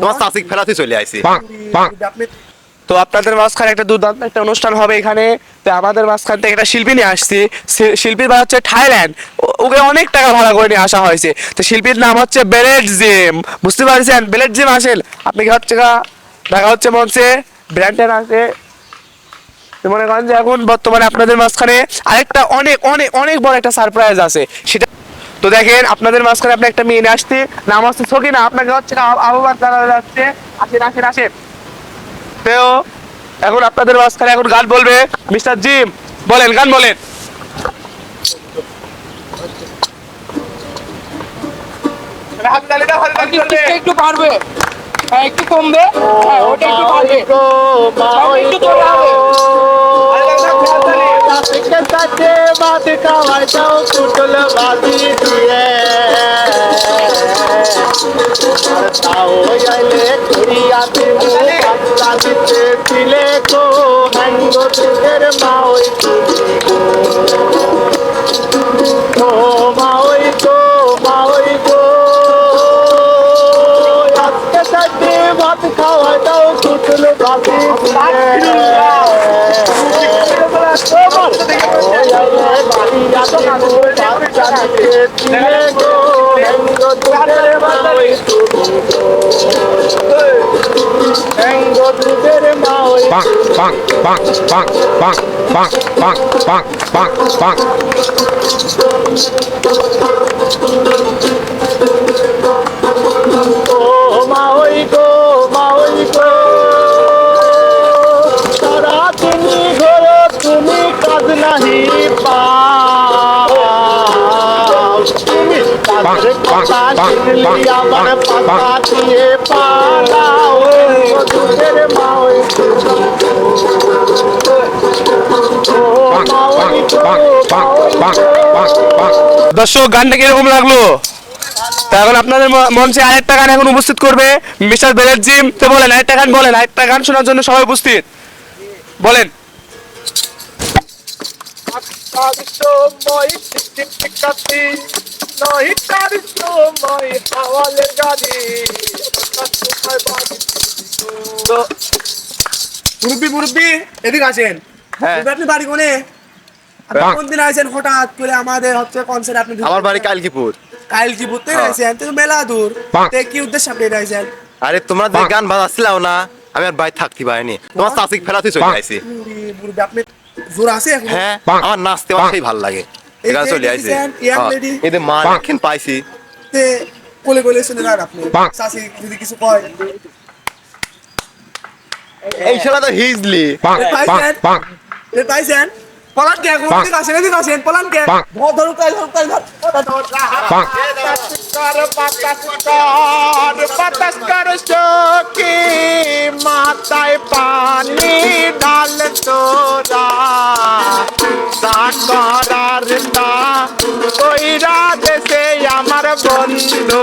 তোমার চাষিক ফেলাতে চলে আইছি তো আপনাদের মাঝখানে একটা দুর্দান্ত একটা অনুষ্ঠান হবে এখানে। তো আমাদের মাঝখান থেকে একটা শিল্পী নিয়ে আসছি। শিল্পীর বাড়ি হচ্ছে থাইল্যান্ড। ওকে অনেক টাকা ভাড়া করে নিয়ে আসা হয়েছে। তো শিল্পীর নাম হচ্ছে বেলেট জিম। বুঝতে পারছেন? বেলেট জিম আসেন। আপনি কি হচ্ছে গা? দেখা হচ্ছে মঞ্চে। ব্র্যান্ডের আছে মনে করেন যে এখন বর্তমানে আপনাদের মাঝখানে আরেকটা অনেক অনেক অনেক বড় একটা সারপ্রাইজ আছে। সেটা তো দেখেন আপনাদের মাঝখানে আপনি একটা মেয়ে নিয়ে আসছে নাম হচ্ছে সকিনা আপনাকে হচ্ছে আহ- আহ্বান জানানো যাচ্ছে। আসেন আসেন আসেন। তো এখন আপনাদের মাঝখানে এখন গান বলবে মিস্টার জিম। বলেন গান বলেন। একটু একটু পারবে হ্যাঁ একটু কমবে। হ্যাঁ ওটা একটু পারবে একটু করতে হবে দিলে ধরিয়া দেব পাত্তা দিতে দিলে গো হ্যাঙ্গ দুধের মা ওই ভাত খাওয়া দাও কুটুল ভাবি বাড়ি যাতে গো bonk, bonk, bonk, bonk, bonk, bonk, bonk, bonk, bonk, bonk. মাওই গো মাওই গো। সারা তুমি ঘর তুমি কাজ নাহি পাও। তুমি কাজের কথা শুনলি আমার পাতা দিয়ে পালাও। তোদের মাওই দর্শক গানটা কীরকম লাগল? এখন আপনাদের মঞ্চে আরেকটা গান এখন উপস্থিত করবে মিস্টার জিম। তো বলেন আরেকটা গান বলেন আরেকটা গান শোনার জন্য সবাই উপস্থিত। বলেন। মুরব্বি মুরব্বি এদিকে। মুরব্বি, আপনি বাড়ি কোনে? আপনি কোন দিন আইছেন হঠাৎ করে আমাদের হচ্ছে কনসার্ট আপনি আমার বাড়ি কালকিপুর। কাইল কি হ্যাঁ। আইছেন তো মেলা দূর। তে কি উদ্দেশ্যে আপনি আইছেন? আরে তোমরা যে গান বাজাচ্ছিলাও না আমি আর বাড়ি থাকতে পারিনি। তোমার চাষিক ফেলাতে চলে আইছি। মুরব্বি, মুরব্বি, আপনি জোর আছে হ্যাঁ আমার নাচতে সেই ভালো লাগে। এখানে চলে আইছি। এদের মা বাহ। পাইছি। তে কোলে কোলে শুনে যান আপনি। চাষি যদি কিছু কয়। এই ছেলে তো হিজলি Bonk, bonk, bonk. এ পাইছেন? পলান কে? কোন আসেন? এদিকে আসেন। পলান কে। ধর ধরুক তাই ধরুক তাই ধর। Bonk. বাতাস কর চোখে মাথায় পানি ঢাল তোরা। সাকরার তা কইরা দেশে আমার বন্ধু।